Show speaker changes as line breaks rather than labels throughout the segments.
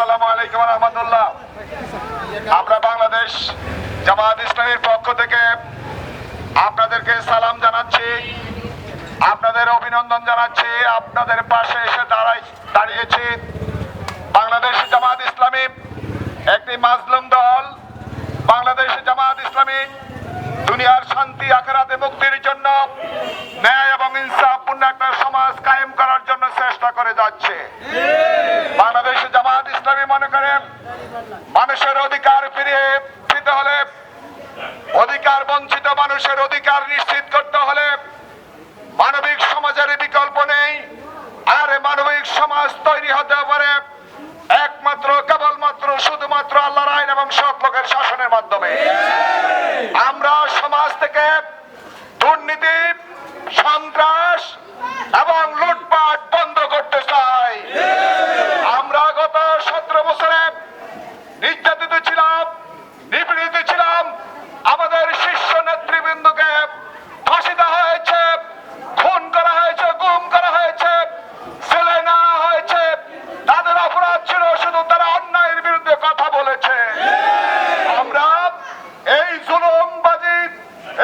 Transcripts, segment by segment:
আসসালামু আলাইকুম রহমতুল্লাহ। আমরা বাংলাদেশ জামাত ইসলামের পক্ষ থেকে আপনাদেরকে সালাম জানাচ্ছি, আপনাদের অভিনন্দন জানাচ্ছি, আপনাদের পাশে এসে দাঁড়াই দাঁড়িয়েছি। বাংলাদেশ জামাত ইসলামী একটি মাজলুম দল। বাংলাদেশ জামাত ইসলামী দুনিয়ার শান্তি, আখেরাতে মুক্তির জন্য করে মানুষের অধিকার ফিরিয়ে পেতে হলে, অধিকার বঞ্চিত মানুষের অধিকার নিশ্চিত করতে হলে মানবিক সমাজের বিকল্প নেই। আর মানবিক সমাজ তৈরি হতে পারে একমাত্র, কেবলমাত্র, শুধুমাত্র আল্লাহর আইন এবং সৎ লোকের শাসনের মাধ্যমে। আমরা সমাজ থেকে দুর্নীতি, সন্ত্রাস এবং লুটপাট বন্ধ করতে চাই আমরা গত সতেরো বছরে নির্যাতিত ছিলাম নিপীড়িত ছিলাম আমাদের শীর্ষ নেতৃবৃন্দকে ফাঁসি দেওয়া হয়েছে খুন করা হয়েছে গুম করা হয়েছে ছেলে নেওয়া হয়েছে তাদের অপরাধ ছিল শুধু তারা অন্যায়ের বিরুদ্ধে কথা বলেছে আমরা এই জুলুমবাজি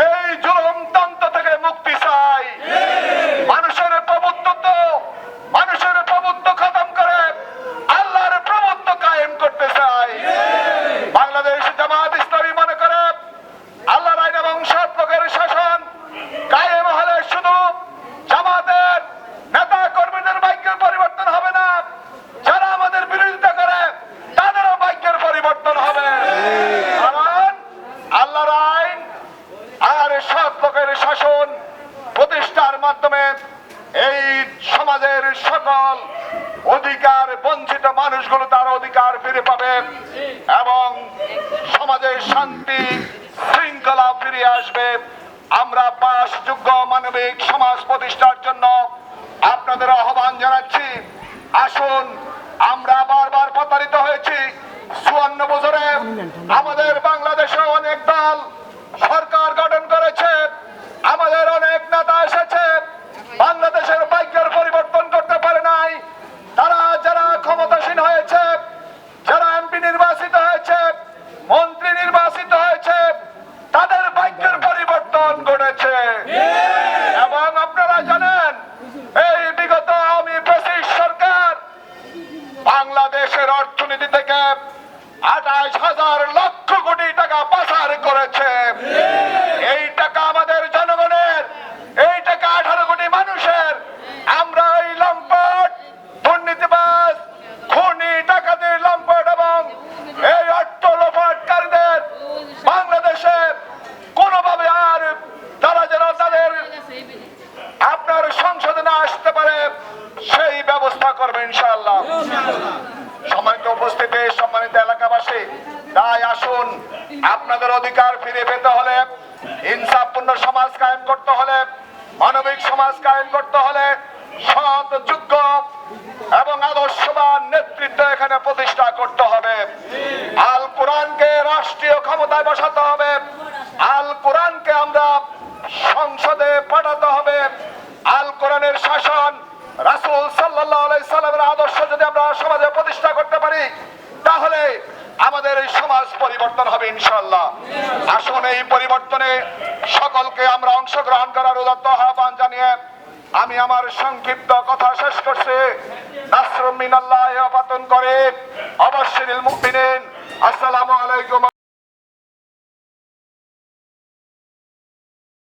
এই জুলুমতন্ত্র থেকে মুক্তি চাই মানুষের প্রভুত্ব মানুষের প্রভুত্ব খতম করে আল্লাহর প্রভুত্ব কায়েম করতে চাই বাংলাদেশ জামাত ইসলামী মনে করে আল্লাহর আইন এবং সৎ লোকের শাসন কায়েম হলে শুধু জামাতের নেতা কর্মীদের ভাগ্যের পরিবর্তন হবে না যারা আমাদের বিরোধিতা করে তাদেরও ভাগ্যের পরিবর্তন হবে কারণ আল্লাহর আইন আর সৎ লোকের শাসন প্রতিষ্ঠার মাধ্যমে এই সমাজের সকল অধিকার বঞ্চিত মানুষগুলো তার অধিকার ফিরে পাবে এবং সমাজের শান্তি শৃঙ্খলা ফিরে আসবে। আমরা পাশযোগ্য মানবিক সমাজ প্রতিষ্ঠার জন্য আপনাদের আহ্বান জানাচ্ছি। আসুন, আমরা বারবার প্রতারিত হয়েছি। চুয়ান্ন বছরে আমাদের বাংলাদেশে অনেক দল সরকার গঠন করেছে আমাদের অনেক নেতা এসেছে বাংলাদেশের ভাগ্যের পরিবর্তন করতে পারে নাই তারা যারা ক্ষমতাসীন হয়েছে যারা এমপি নির্বাচিত হয়েছে মন্ত্রী নির্বাচিত হয়েছে তাদের ভাগ্যের পরিবর্তন ঘটেছে এবং আপনারা জানেন এই বিগত আমি ব্রিটিশ সরকার বাংলাদেশের অর্থনীতি থেকে আঠাশ হাজার লক্ষ কোটি টাকা পাচার করেছে। এই টাকা আমাদের জনগণের, এই টাকা আঠারো কোটি মানুষের। আমরা এই লম্পট, দুর্নীতিবাজ, খুনি টাকাতে লম্পট এবং এই অর্থ লোপাটকারীদের বাংলাদেশে কোনোভাবে আর তারা যেন তাদের আপনার সংসদে না আসতে পারে, সেই ব্যবস্থা করবে ইনশাআল্লাহ। তাই আসুন, আপনাদের অধিকার ফিরে পেতে হলে, ইনসাফপূর্ণ সমাজ কায়েম করতে হলে, মানবিক সমাজ কায়েম করতে হলে সৎ, যোগ্য এবং আদর্শবান নেতৃত্ব এখানে প্রতিষ্ঠা করতে হবে। আল কোরআনকে রাষ্ট্রীয় ক্ষমতায় বসাতে হবে। আল কোরআনকে আমরা সংসদে পাঠাতে হবে। আল কোরআনের শাসন রাসূল সাল্লাল্লাহু আলাইহি সাল্লামের আদর্শ যদি আমরা সমাজে প্রতিষ্ঠা করতে পারি, তাহলে আমাদের এই সমাজ পরিবর্তন হবে ইনশাল্লাহ আসুন এই পরিবর্তনে সকলকে আমরা অংশগ্রহণ করার উদত্ত আহ্বান জানিয়ে আমি আমার সংক্ষিপ্ত কথা শেষ করছি। মিনাল্লাহ পাতন করে অবশ্যই মুমিনিন। আসসালামু আলাইকুম।